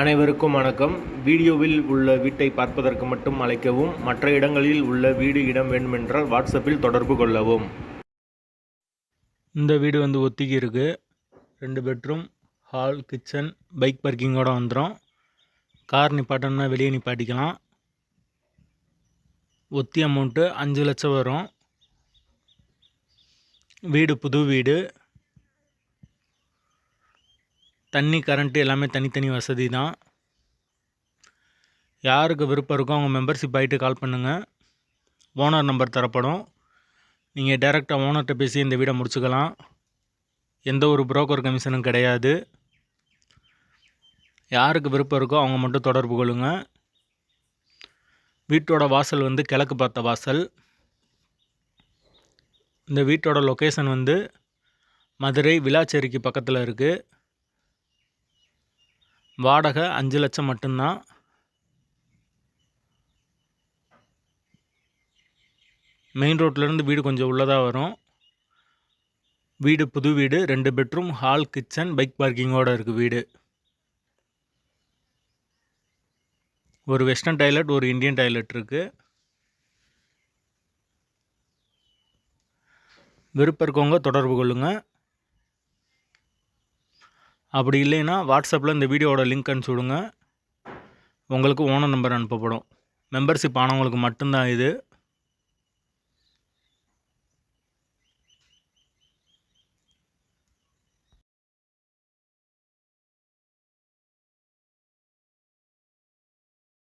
அனைவருக்கும் வணக்கம். வீடியோவில் உள்ள வீட்டை பார்ப்பதற்கு மட்டும் அழைக்கவும் மற்ற இடங்களில் உள்ள வீடு இடம் வேண்டுமென்றால் வாட்ஸ்அப்பில் தொடர்பு கொள்ளவும். இந்த வீடு வந்து ஒத்திகி இருக்கு. ரெண்டு பெட்ரூம் ஹால் கிச்சன் பைக் பார்க்கிங்கோட வந்துடும் கார் நிப்பாட்டணும்னா வெளியே நிப்பாட்டிக்கலாம். ஒத்தி அமௌண்ட்டு அஞ்சு லட்சம் வரும். வீடு புது வீடு. தண்ணி கரண்ட்டு எல்லாமே தனித்தனி வசதி தான். யாருக்கு விருப்பம் இருக்கோ அவங்க மெம்பர்ஷிப் ஆகிட்டு கால் பண்ணுங்கள் ஓனர் நம்பர் தரப்படும். நீங்கள் டேரெக்டாக ஓனர்கிட்ட பேசி இந்த வீடை முடிச்சுக்கலாம். எந்த ஒரு புரோக்கர் கமிஷனும் கிடையாது. யாருக்கு விருப்பம் இருக்கோ அவங்க மட்டும் தொடர்பு கொள்ளுங்கள் வீட்டோட வாசல் வந்து கிழக்கு பார்த்த வாசல். இந்த வீட்டோட லொக்கேஷன் வந்து மதுரை விளாச்சேரிக்கு பக்கத்தில் இருக்குது வாடகை அஞ்சு லட்சம் மட்டும்தான் மெயின் ரோட்லேருந்து வீடு கொஞ்சம் உள்ளதாக வரும். வீடு புது வீடு ரெண்டு பெட்ரூம் ஹால் கிச்சன் பைக் பார்க்கிங்கோடு இருக்குது வீடு. ஒரு வெஸ்டர்ன் டாய்லெட் ஒரு இந்தியன் டாய்லெட் இருக்குது விருப்பம் இருக்கவங்க தொடர்பு கொள்ளுங்கள் அப்படி இல்லைன்னா வாட்ஸ்அப்பில் இந்த வீடியோவோட லிங்க் அனுப்பிச்சி விடுங்க. உங்களுக்கு ஓனர் நம்பர் அனுப்பப்படும். மெம்பர்ஷிப் ஆனவங்களுக்கு மட்டும்தான் இது.